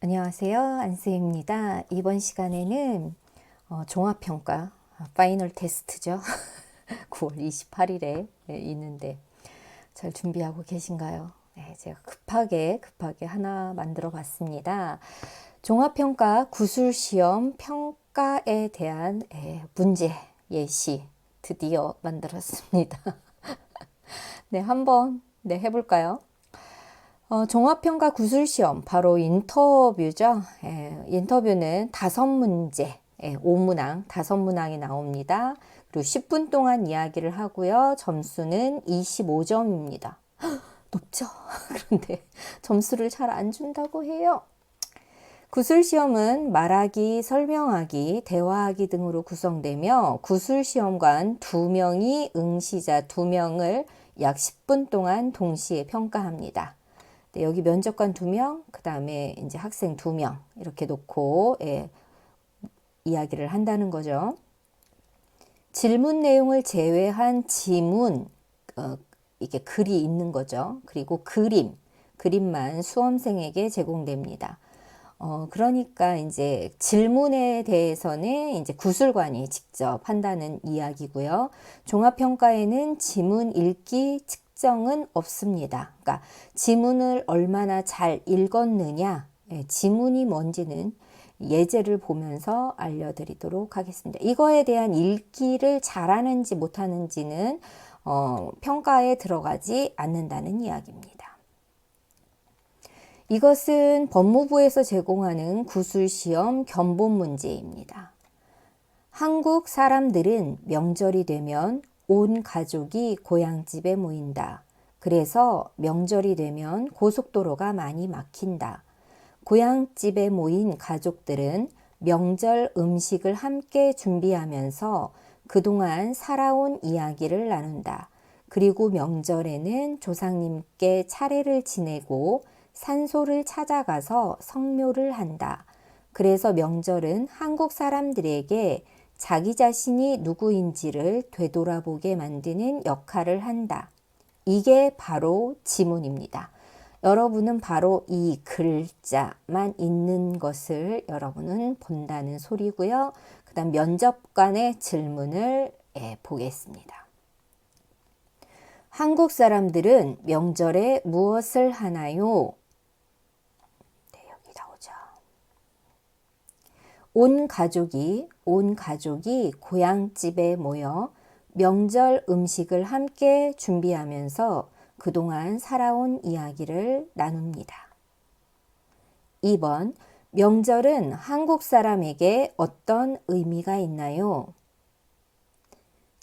안녕하세요. 안수입니다. 이번 시간에는 어, 종합평가 아, 파이널 테스트죠. 9월 28일에 있는데 잘 준비하고 계신가요? 네, 제가 급하게 급하게 하나 만들어 봤습니다. 종합평가 구술시험 평가에 대한 예, 문제 예시 드디어 만들었습니다. 네, 한번 네, 해볼까요? 어, 종합평가 구술시험 바로 인터뷰죠. 예, 인터뷰는 다섯 문제, 예, 5문항, 다섯 문항이 나옵니다. 그리고 10분 동안 이야기를 하고요. 점수는 25점입니다. 높죠? 그런데 점수를 잘 안 준다고 해요. 구술시험은 말하기, 설명하기, 대화하기 등으로 구성되며 구술시험관 2명이 응시자 2명을 약 10분 동안 동시에 평가합니다. 네, 여기 면접관 2명, 그 다음에 이제 학생 2명 이렇게 놓고 예, 이야기를 한다는 거죠. 질문 내용을 제외한 지문, 어, 이게 글이 있는 거죠. 그리고 그림, 그림만 수험생에게 제공됩니다. 어, 그러니까 이제 질문에 대해서는 이제 구술관이 직접 한다는 이야기고요. 종합평가에는 지문 읽기 측정은 없습니다. 그러니까 지문을 얼마나 잘 읽었느냐, 예, 지문이 뭔지는 예제를 보면서 알려드리도록 하겠습니다. 이거에 대한 읽기를 잘하는지 못하는지는 어, 평가에 들어가지 않는다는 이야기입니다. 이것은 법무부에서 제공하는 구술시험 견본 문제입니다. 한국 사람들은 명절이 되면 온 가족이 고향집에 모인다. 그래서 명절이 되면 고속도로가 많이 막힌다. 고향집에 모인 가족들은 명절 음식을 함께 준비하면서 그동안 살아온 이야기를 나눈다. 그리고 명절에는 조상님께 차례를 지내고 산소를 찾아가서 성묘를 한다. 그래서 명절은 한국 사람들에게 자기 자신이 누구인지를 되돌아보게 만드는 역할을 한다. 이게 바로 지문입니다. 여러분은 바로 이 글자만 있는 것을 여러분은 본다는 소리고요. 그 다음 면접관의 질문을 예, 보겠습니다. 한국 사람들은 명절에 무엇을 하나요? 네, 여기 나오죠. 온 가족이, 온 가족이 고향집에 모여 명절 음식을 함께 준비하면서 그동안 살아온 이야기를 나눕니다. 2번, 명절은 한국 사람에게 어떤 의미가 있나요?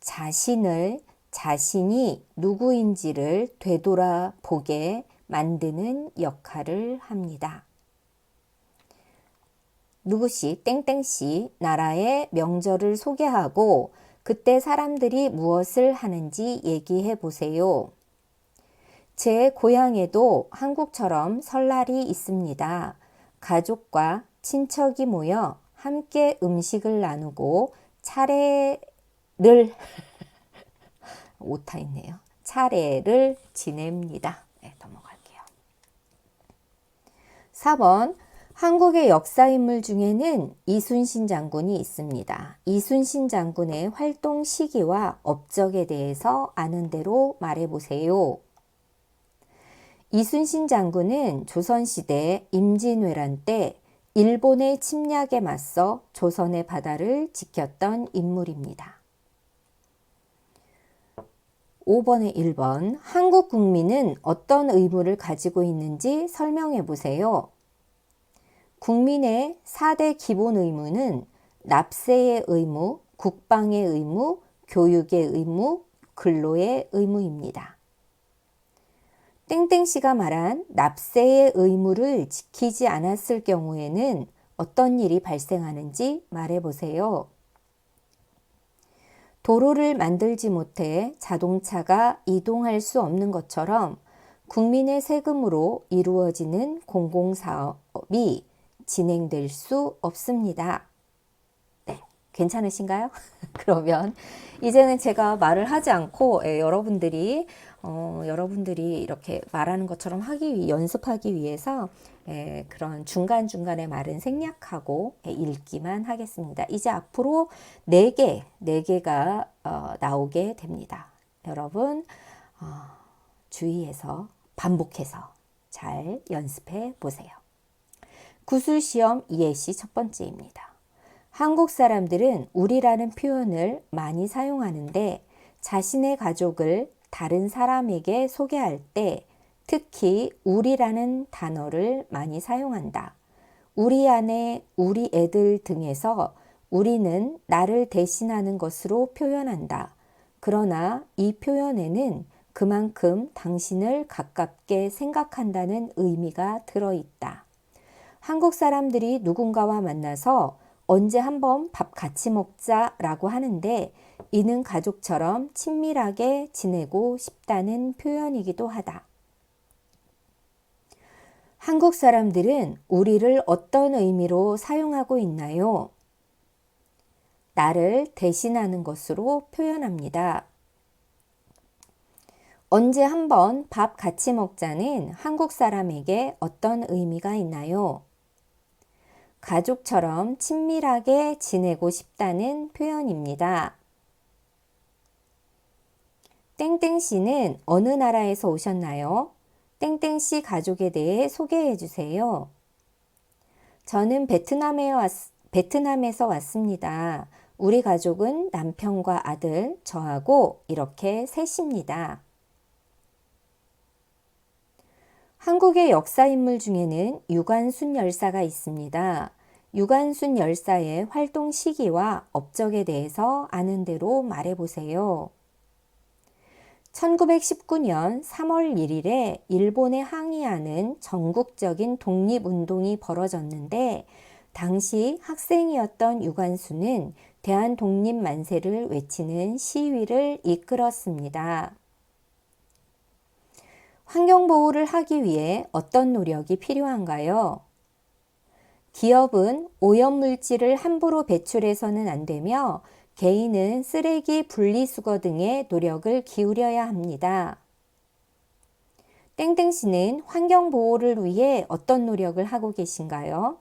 자신을 자신이 누구인지를 되돌아보게 만드는 역할을 합니다. 누구씨, 땡땡씨, 나라의 명절을 소개하고 그때 사람들이 무엇을 하는지 얘기해 보세요. 제 고향에도 한국처럼 설날이 있습니다. 가족과 친척이 모여 함께 음식을 나누고 차례를 오타 있네요. 차례를 지냅니다. 네, 넘어갈게요. 4번 한국의 역사 인물 중에는 이순신 장군이 있습니다. 이순신 장군의 활동 시기와 업적에 대해서 아는 대로 말해 보세요. 이순신 장군은 조선시대 임진왜란 때 일본의 침략에 맞서 조선의 바다를 지켰던 인물입니다. 5번에 1번 한국 국민은 어떤 의무를 가지고 있는지 설명해 보세요. 국민의 4대 기본 의무는 납세의 의무, 국방의 의무, 교육의 의무, 근로의 의무입니다. 땡땡 씨가 말한 납세의 의무를 지키지 않았을 경우에는 어떤 일이 발생하는지 말해 보세요. 도로를 만들지 못해 자동차가 이동할 수 없는 것처럼 국민의 세금으로 이루어지는 공공사업이 진행될 수 없습니다. 네, 괜찮으신가요? 그러면 이제는 제가 말을 하지 않고 예, 여러분들이 어, 여러분들이 이렇게 말하는 것처럼 하기 위, 연습하기 위해서 예, 그런 중간 중간에 말은 생략하고 예, 읽기만 하겠습니다. 이제 앞으로 네 개, 네 개가 어, 나오게 됩니다. 여러분 어, 주의해서 반복해서 잘 연습해 보세요. 구술시험 이해시 첫 번째입니다. 한국 사람들은 우리라는 표현을 많이 사용하는데 자신의 가족을 다른 사람에게 소개할 때 특히 우리라는 단어를 많이 사용한다. 우리 안에 우리 애들 등에서 우리는 나를 대신하는 것으로 표현한다. 그러나 이 표현에는 그만큼 당신을 가깝게 생각한다는 의미가 들어있다. 한국 사람들이 누군가와 만나서 언제 한번 밥 같이 먹자라고 하는데 이는 가족처럼 친밀하게 지내고 싶다는 표현이기도 하다. 한국 사람들은 우리를 어떤 의미로 사용하고 있나요? 나를 대신하는 것으로 표현합니다. 언제 한번 밥 같이 먹자는 한국 사람에게 어떤 의미가 있나요? 가족처럼 친밀하게 지내고 싶다는 표현입니다. 땡땡 씨는 어느 나라에서 오셨나요? 땡땡 씨 가족에 대해 소개해 주세요. 저는 베트남에 왔, 베트남에서 왔습니다. 우리 가족은 남편과 아들, 저하고 이렇게 셋입니다. 한국의 역사 인물 중에는 유관순 열사가 있습니다. 유관순 열사의 활동 시기와 업적에 대해서 아는 대로 말해보세요. 1919년 3월 1일에 일본에 항의하는 전국적인 독립운동이 벌어졌는데 당시 학생이었던 유관순은 대한 독립 만세를 외치는 시위를 이끌었습니다. 환경 보호를 하기 위해 어떤 노력이 필요한가요? 기업은 오염물질을 함부로 배출해서는 안 되며 개인은 쓰레기 분리수거 등의 노력을 기울여야 합니다. 땡땡 씨는 환경 보호를 위해 어떤 노력을 하고 계신가요?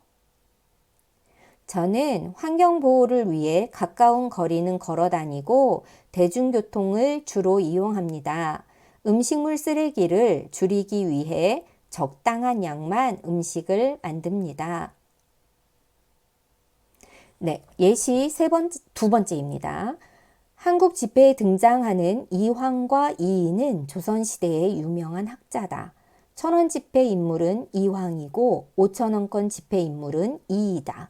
저는 환경 보호를 위해 가까운 거리는 걸어 다니고 대중교통을 주로 이용합니다. 음식물 쓰레기를 줄이기 위해 적당한 양만 음식을 만듭니다. 네, 예시 세 번째, 두 번째입니다. 한국 집회에 등장하는 이황과 이인은 조선시대의 유명한 학자다. 천원 집회 인물은 이황이고 오천원권 집회 인물은 이이다.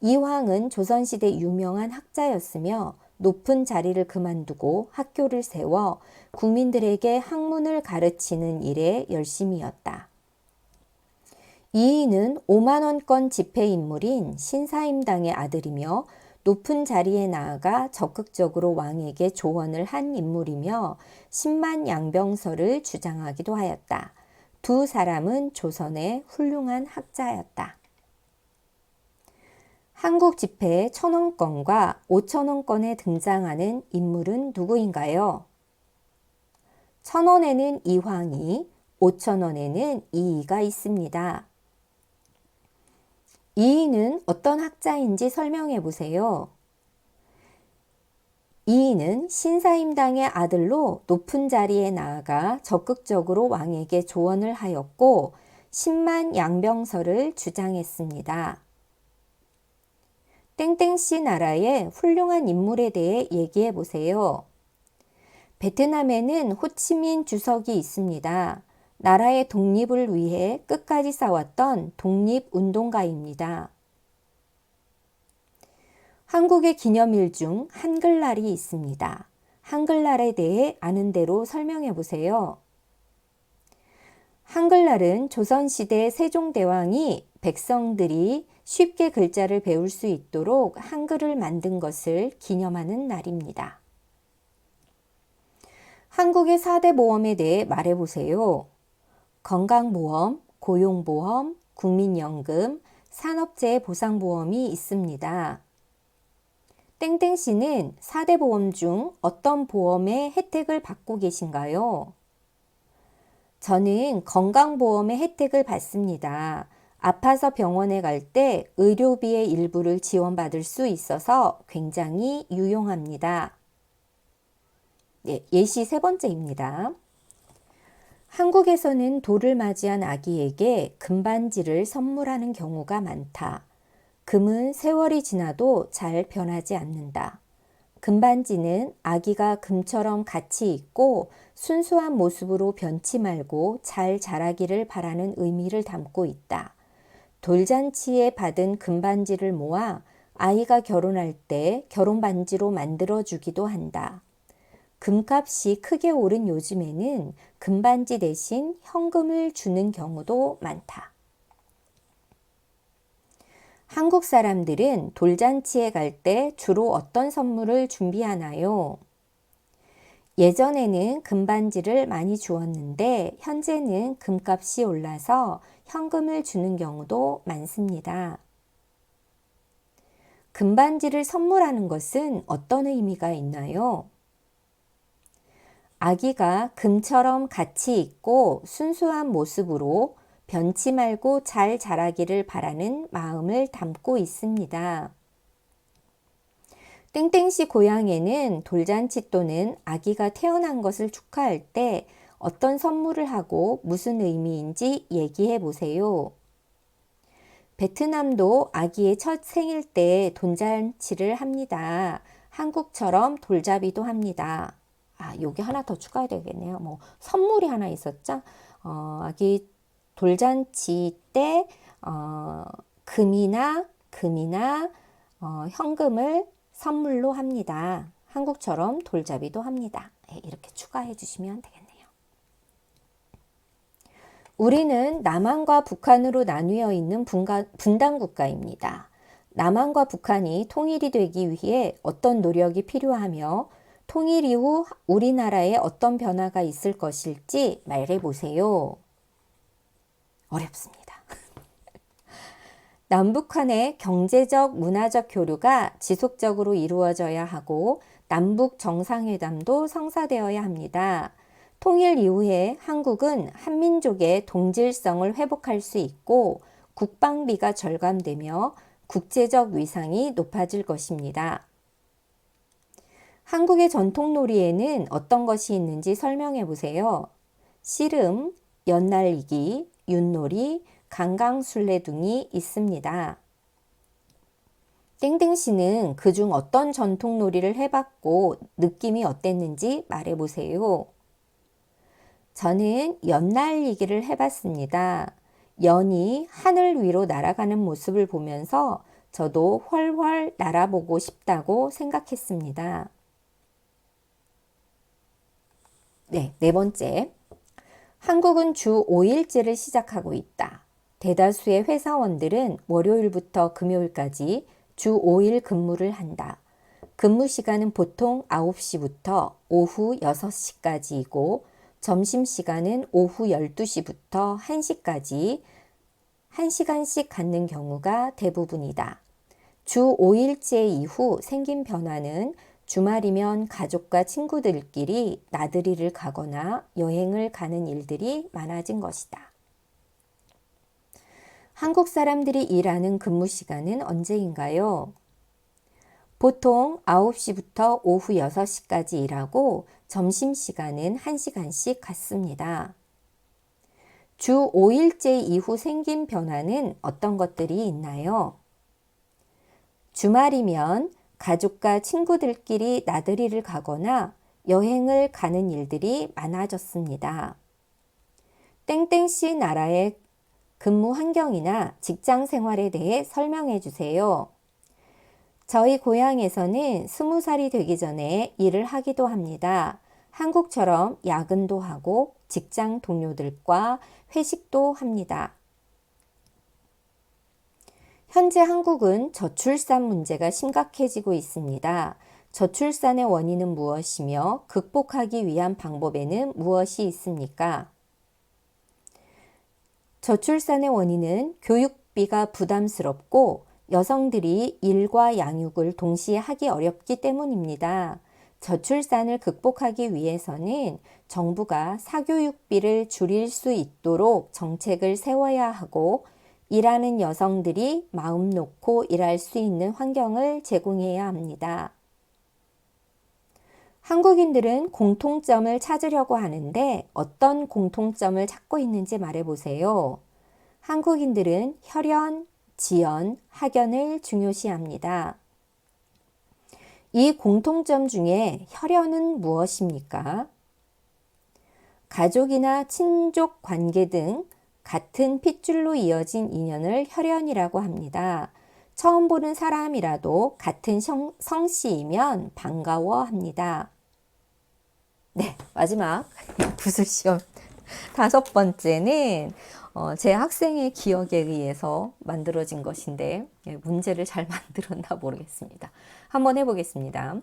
이황은 조선시대 유명한 학자였으며 높은 자리를 그만두고 학교를 세워 국민들에게 학문을 가르치는 일에 열심이었다. 이인은 5만원권 집회 인물인 신사임당의 아들이며 높은 자리에 나아가 적극적으로 왕에게 조언을 한 인물이며 10만 양병설을 주장하기도 하였다. 두 사람은 조선의 훌륭한 학자였다. 한국 집회 천원권과 오천원권에 등장하는 인물은 누구인가요? 천원에는 이황이, 오천원에는 이이가 있습니다. 이이는 어떤 학자인지 설명해 보세요. 이이는 신사임당의 아들로 높은 자리에 나아가 적극적으로 왕에게 조언을 하였고 10만 양병설을 주장했습니다. 땡땡씨 나라의 훌륭한 인물에 대해 얘기해 보세요. 베트남에는 호치민 주석이 있습니다. 나라의 독립을 위해 끝까지 싸웠던 독립운동가입니다. 한국의 기념일 중 한글날이 있습니다. 한글날에 대해 아는 대로 설명해 보세요. 한글날은 조선시대 세종대왕이 백성들이 쉽게 글자를 배울 수 있도록 한글을 만든 것을 기념하는 날입니다. 한국의 4대 보험에 대해 말해보세요. 건강보험, 고용보험, 국민연금, 산업재해 보상보험이 있습니다. 땡땡 씨는 4대 보험 중 어떤 보험의 혜택을 받고 계신가요? 저는 건강보험의 혜택을 받습니다. 아파서 병원에 갈 때 의료비의 일부를 지원받을 수 있어서 굉장히 유용합니다. 예, 예시 세 번째입니다. 한국에서는 돌을 맞이한 아기에게 금반지를 선물하는 경우가 많다. 금은 세월이 지나도 잘 변하지 않는다. 금반지는 아기가 금처럼 가치 있고 순수한 모습으로 변치 말고 잘 자라기를 바라는 의미를 담고 있다. 돌잔치에 받은 금반지를 모아 아이가 결혼할 때 결혼 반지로 만들어 주기도 한다. 금값이 크게 오른 요즘에는 금반지 대신 현금을 주는 경우도 많다. 한국 사람들은 돌잔치에 갈 때 주로 어떤 선물을 준비하나요? 예전에는 금반지를 많이 주었는데 현재는 금값이 올라서 현금을 주는 경우도 많습니다. 금반지를 선물하는 것은 어떤 의미가 있나요? 아기가 금처럼 가치 있고 순수한 모습으로 변치 말고 잘 자라기를 바라는 마음을 담고 있습니다. 땡땡씨 고향에는 돌잔치 또는 아기가 태어난 것을 축하할 때 어떤 선물을 하고 무슨 의미인지 얘기해 보세요. 베트남도 아기의 첫 생일 때 돈잔치를 합니다. 한국처럼 돌잡이도 합니다. 아, 요게 하나 더 추가해야 되겠네요. 뭐 선물이 하나 있었죠. 어, 아기 돌잔치 때 어, 금이나 금이나 어, 현금을 선물로 합니다. 한국처럼 돌잡이도 합니다. 네, 이렇게 추가해 주시면 되겠네요. 우리는 남한과 북한으로 나뉘어 있는 분단 국가입니다. 남한과 북한이 통일이 되기 위해 어떤 노력이 필요하며 통일 이후 우리나라에 어떤 변화가 있을 것일지 말해 보세요. 어렵습니다. 남북한의 경제적, 문화적 교류가 지속적으로 이루어져야 하고 남북 정상회담도 성사되어야 합니다. 통일 이후에 한국은 한민족의 동질성을 회복할 수 있고 국방비가 절감되며 국제적 위상이 높아질 것입니다. 한국의 전통 놀이에는 어떤 것이 있는지 설명해 보세요. 씨름, 연날리기, 윷놀이, 강강술래 등이 있습니다. 땡땡 씨는 그중 어떤 전통 놀이를 해봤고 느낌이 어땠는지 말해보세요. 저는 연날리기를 해봤습니다. 연이 하늘 위로 날아가는 모습을 보면서 저도 훨훨 날아보고 싶다고 생각했습니다. 네, 네 번째. 한국은 주 5일제를 시작하고 있다. 대다수의 회사원들은 월요일부터 금요일까지 주 5일 근무를 한다. 근무 시간은 보통 9시부터 오후 6시까지이고 점심 시간은 오후 12시부터 1시까지 1시간씩 갖는 경우가 대부분이다. 주 5일제 이후 생긴 변화는 주말이면 가족과 친구들끼리 나들이를 가거나 여행을 가는 일들이 많아진 것이다. 한국 사람들이 일하는 근무 시간은 언제인가요? 보통 9시부터 오후 6시까지 일하고 점심시간은 1시간씩 갖습니다. 주 5일제 이후 생긴 변화는 어떤 것들이 있나요? 주말이면 가족과 친구들끼리 나들이를 가거나 여행을 가는 일들이 많아졌습니다. 땡땡씨 나라의 근무 환경이나 직장 생활에 대해 설명해 주세요. 저희 고향에서는 스무 살이 되기 전에 일을 하기도 합니다. 한국처럼 야근도 하고 직장 동료들과 회식도 합니다. 현재 한국은 저출산 문제가 심각해지고 있습니다. 저출산의 원인은 무엇이며 극복하기 위한 방법에는 무엇이 있습니까? 저출산의 원인은 교육비가 부담스럽고 여성들이 일과 양육을 동시에 하기 어렵기 때문입니다. 저출산을 극복하기 위해서는 정부가 사교육비를 줄일 수 있도록 정책을 세워야 하고 일하는 여성들이 마음 놓고 일할 수 있는 환경을 제공해야 합니다. 한국인들은 공통점을 찾으려고 하는데 어떤 공통점을 찾고 있는지 말해보세요. 한국인들은 혈연, 지연, 학연을 중요시합니다. 이 공통점 중에 혈연은 무엇입니까? 가족이나 친족 관계 등 같은 핏줄로 이어진 인연을 혈연이라고 합니다. 처음 보는 사람이라도 같은 성, 성씨이면 반가워합니다. 네, 마지막 구슬시험 다섯 번째는 어, 제 학생의 기억에 의해서 만들어진 것인데 예, 문제를 잘 만들었나 모르겠습니다. 한번 해보겠습니다.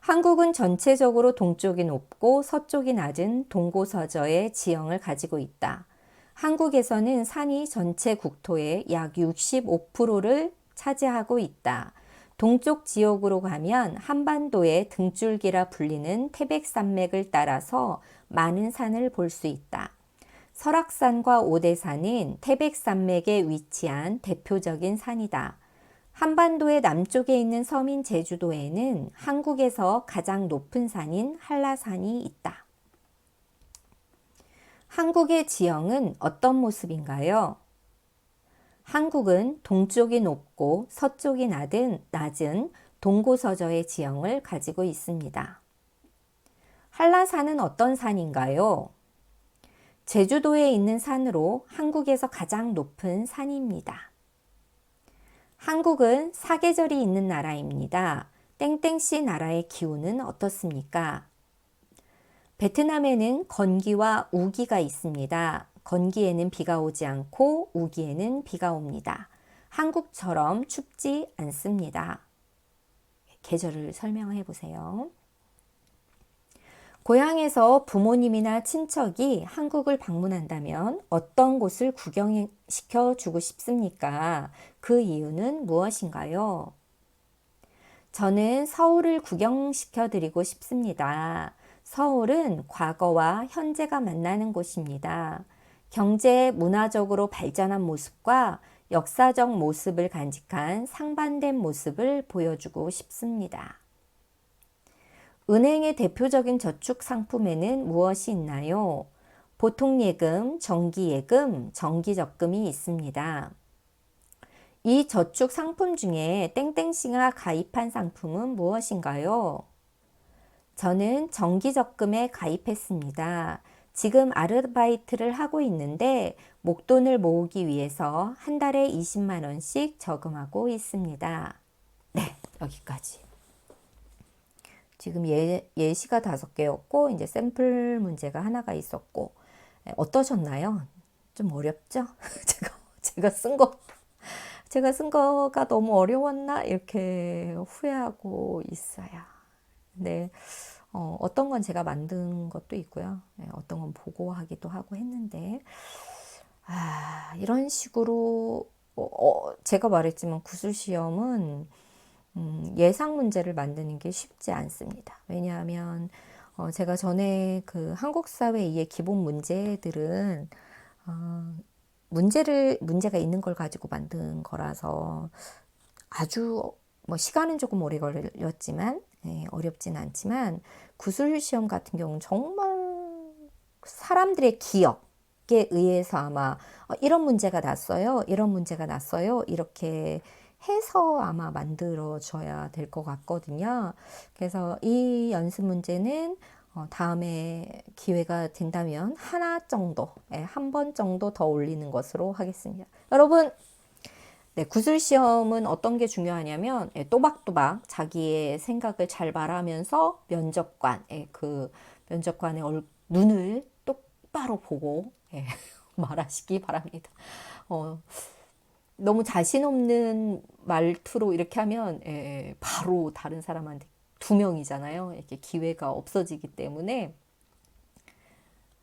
한국은 전체적으로 동쪽이 높고 서쪽이 낮은 동고서저의 지형을 가지고 있다. 한국에서는 산이 전체 국토의 약 65%를 차지하고 있다. 동쪽 지역으로 가면 한반도의 등줄기라 불리는 태백산맥을 따라서 많은 산을 볼 수 있다. 설악산과 오대산은 태백산맥에 위치한 대표적인 산이다. 한반도의 남쪽에 있는 섬인 제주도에는 한국에서 가장 높은 산인 한라산이 있다. 한국의 지형은 어떤 모습인가요? 한국은 동쪽이 높고 서쪽이 낮은, 낮은 동고서저의 지형을 가지고 있습니다. 한라산은 어떤 산인가요? 제주도에 있는 산으로 한국에서 가장 높은 산입니다. 한국은 사계절이 있는 나라입니다. 땡땡씨 나라의 기후는 어떻습니까? 베트남에는 건기와 우기가 있습니다. 건기에는 비가 오지 않고 우기에는 비가 옵니다. 한국처럼 춥지 않습니다. 계절을 설명해 보세요. 고향에서 부모님이나 친척이 한국을 방문한다면 어떤 곳을 구경시켜 주고 싶습니까? 그 이유는 무엇인가요? 저는 서울을 구경시켜 드리고 싶습니다. 서울은 과거와 현재가 만나는 곳입니다. 경제 문화적으로 발전한 모습과 역사적 모습을 간직한 상반된 모습을 보여주고 싶습니다. 은행의 대표적인 저축 상품에는 무엇이 있나요? 보통 예금, 정기 예금, 정기 적금이 있습니다. 이 저축 상품 중에 땡땡씨가 가입한 상품은 무엇인가요? 저는 정기 적금에 가입했습니다. 지금 아르바이트를 하고 있는데 목돈을 모으기 위해서 한 달에 20만 원씩 저금하고 있습니다. 네, 여기까지. 지금 예, 예시가 다섯 개였고 이제 샘플 문제가 하나가 있었고 예, 어떠셨나요? 좀 어렵죠? 제가 제가 쓴 거 제가 쓴 거가 너무 어려웠나 이렇게 후회하고 있어요. 네. 어, 어떤 건 제가 만든 것도 있고요. 네, 어떤 건 보고 하기도 하고 했는데, 아, 이런 식으로, 어, 어, 제가 말했지만 구술시험은 음, 예상 문제를 만드는 게 쉽지 않습니다. 왜냐하면, 어, 제가 전에 그 한국 사회 이해 기본 문제들은, 어, 문제를, 문제가 있는 걸 가지고 만든 거라서 아주 뭐 시간은 조금 오래 걸렸지만 네, 어렵진 않지만 구술 시험 같은 경우는 정말 사람들의 기억에 의해서 아마 어, 이런 문제가 났어요. 이런 문제가 났어요. 이렇게 해서 아마 만들어져야 될 것 같거든요. 그래서 이 연습 문제는 어, 다음에 기회가 된다면 하나 정도, 예, 한번 정도 더 올리는 것으로 하겠습니다. 여러분, 네, 구술 시험은 어떤 게 중요하냐면 예, 또박또박 자기의 생각을 잘 말하면서 면접관, 예, 그 면접관의 얼, 눈을 똑바로 보고 예, 말하시기 바랍니다. 어, 너무 자신 없는 말투로 이렇게 하면 예, 예 바로 다른 사람한테 두 명이잖아요. 이렇게 기회가 없어지기 때문에.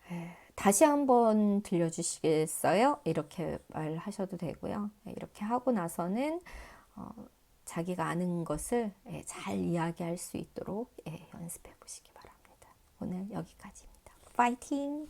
예, 다시 한번 들려주시겠어요? 이렇게 말하셔도 되고요. 네, 이렇게 하고 나서는 어, 자기가 아는 것을 예, 잘 이야기할 수 있도록 예, 연습해 보시기 바랍니다. 오늘 여기까지입니다. 파이팅!